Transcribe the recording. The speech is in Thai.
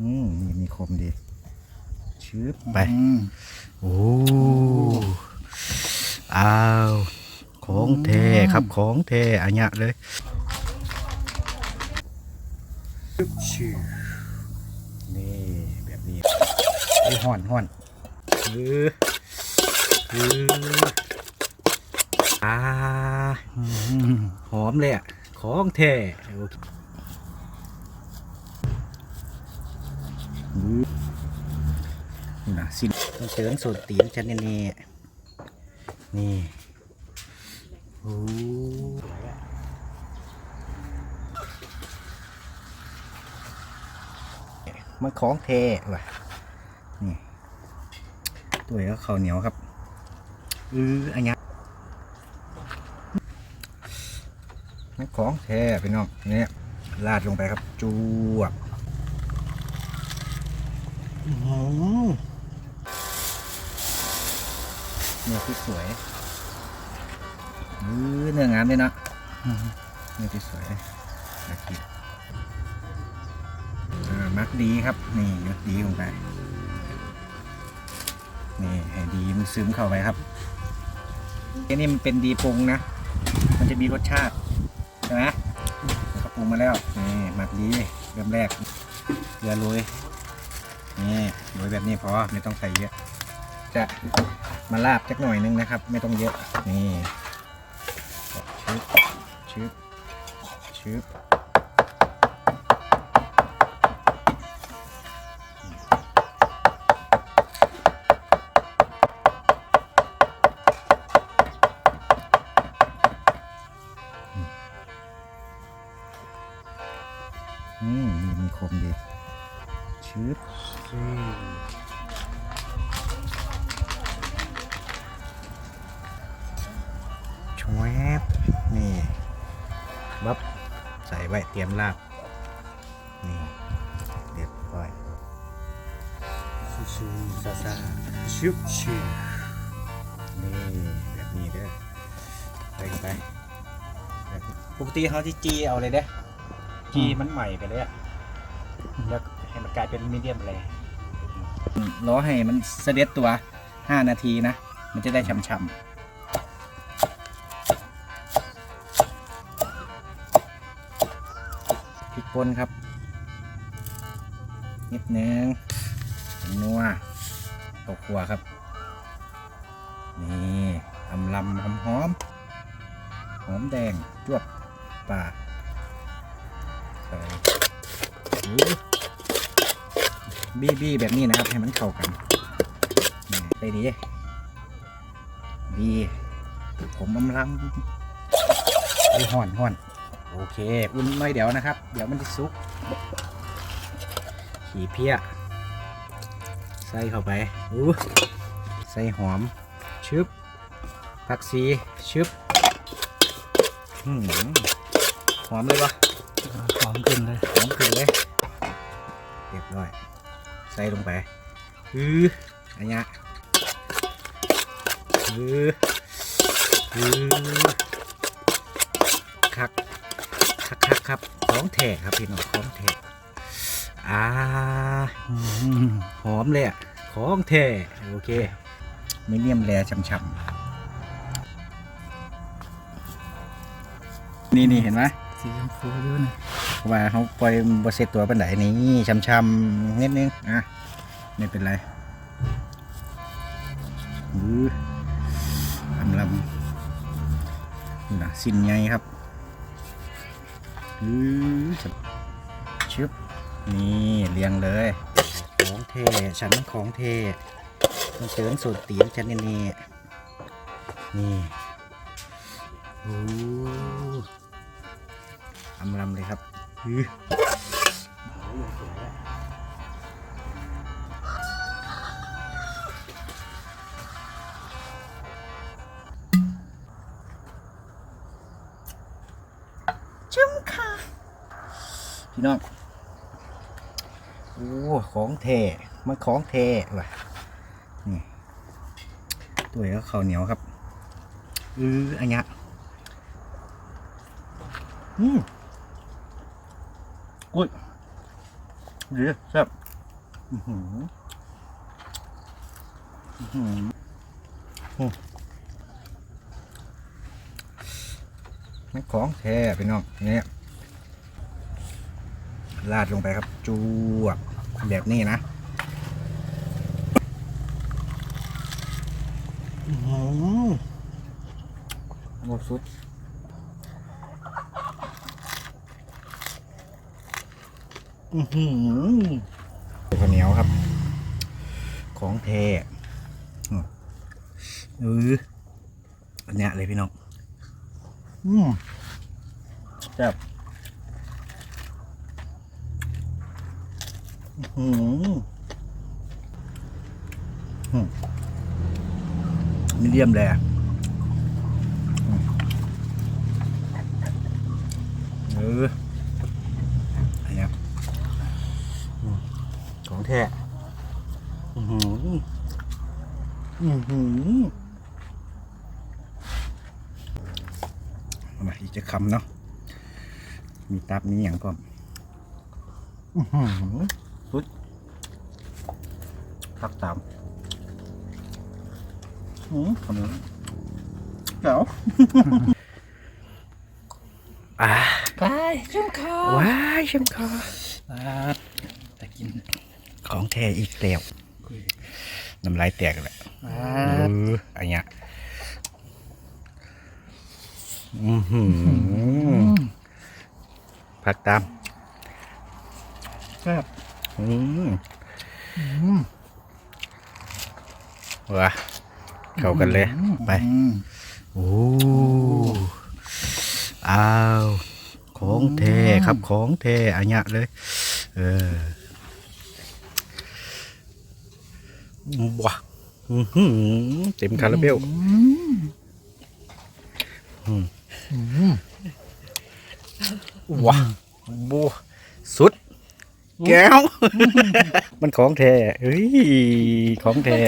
อืมนี่มีคมดีชืบไปอืมโอ้อ้าว ของแท้ครับของแท้อันเนี้ยเลยชื่อนี่แบบนี้ไอ้ยห่อนห่อนเออเอออ่าอืมหอมเลยอะ ของแท้โอเคอื้อ นี่นะสิ้นเสริมสูตรตีนฉันนี่นี่นี่โอ้มันของแท้ว่ะ นี่ตัวก็ข้าวเหนียวครับ อืออันนี้ยน้ำของแท้พี่น้องเนี่ยราดลงไปครับจวบ เนื้อที่สวยอื้อเนื้องามเลยนะอื้อหือเนื้อที่สวยน่ากินอ่ามักดีครับ นี่มักดีลงไปนี่ให้ดีมันซึมเข้าไปครับอันนี้มันเป็นดีปรุงนะ มันจะมีรสชาติใช่ไหมแล้วก็ปรุงมาแล้วนี่หมักดีเริ่มแรกเกลือโรย นี่โรยแบบนี้พอไม่ต้องใส่เยอะ จะมาลาบจักหน่อยนึงนะครับ ไม่ต้องเยอะนี่ชึบชึบชึบ ชวบนี่ บับ ใส่ไว้เตรียมลาบ นี่เรียบร้อยชูซาซาชึบชืบนี่แบบนี้เด้อไปกันไปแบบปกติเขาที่จีเอาเลยเด้อจีมันใหม่ไปเลยอะแล้วให้มันกลายเป็นมีเดียมเลย รอให้มันเสด็จตัว 5 นาทีนะ มันจะได้ช่ำๆพริกป่นครับ นิดนึงนัวตกขัวครับ นี่อำลำหอมหอมหอมแดงจวบป่าใส่ บี้บี้แบบนี้นะครับ ให้มันเข้ากันนี่ได้ดีดีผมอำลำไอ้ยห่อนห่อนโอเค อุ่นหน่อยเดี๋ยวนะครับ เดี๋ยวมันจะสุก ขี่เพี้ย ใส่เข้าไปอู้ใส่หอม ชึบผักชีชึบอืมหอมเลยวะหอมขึ้นเลย หอมขึ้นเลย เรียบร้อย ใส่ลงไปอืออันเนี้ยอืออือคักคักคักครับของแท้ครับพี่น้องของแท้อ่าหอมเลยอะของแท้โอเคไม่เนียมแลช่ำๆนี่นี่เห็นไหมสีชมพูด้วยนะ ว่าเขาปล่อยบเสร็จตัวเป็นไหนนี่ช่ำๆนิดนึงอะไม่เป็นไรอืออำลำนะสิ้นไงครับอือชึบนี่เรียงเลย ของเทฉันมันของเทต้องเสริมสูตรตีนฉันนี่นี่นี่โอ้อำลำเลยครับ จุ้มค่ะ พี่น้อง โอ้ ของแท้มันของแท้ว่ะ นี่ตัวก็ข้าวเหนียวครับ อืออันเนี้ยอืม อุ้ยดีแซ่บอือหืออือหือโอ้ไม่ของแท้พี่น้องเนี่ยลาดลงไปครับจวบแบบนี้นะอื้อหือหมดสุด อือหือข้าวเหนียวครับ ของแท้อืมเอออันเนี้ยเลยพี่น้อง อืมแซ่บอื้อหืมมีเดียมแดงอืมเอออันเนี้ย ของ แท้อือหืออือหือเอามาอีกจะคำเนาะ มีตับมีอย่างก่อนอือหือสุดทักตามอือขนมเก๋าอ่าไปชุ่มคอว้ายชิมคออ่าแต่กิน ของแท้อีกแล้วน้ำลายแตกแล้วอ่าเอออันเนี้ยอือหือผักตามแซ่บอืมว้าเข้ากันเลย ไปอืมโอ้อ้าว ของแท้ครับ ของแท้อันเนี้ยเลย เออ ว้าอื้อหือเต็มคาราเบลว้าบัวสุด แก้ว มันของแท้เฮ้ย ของแท้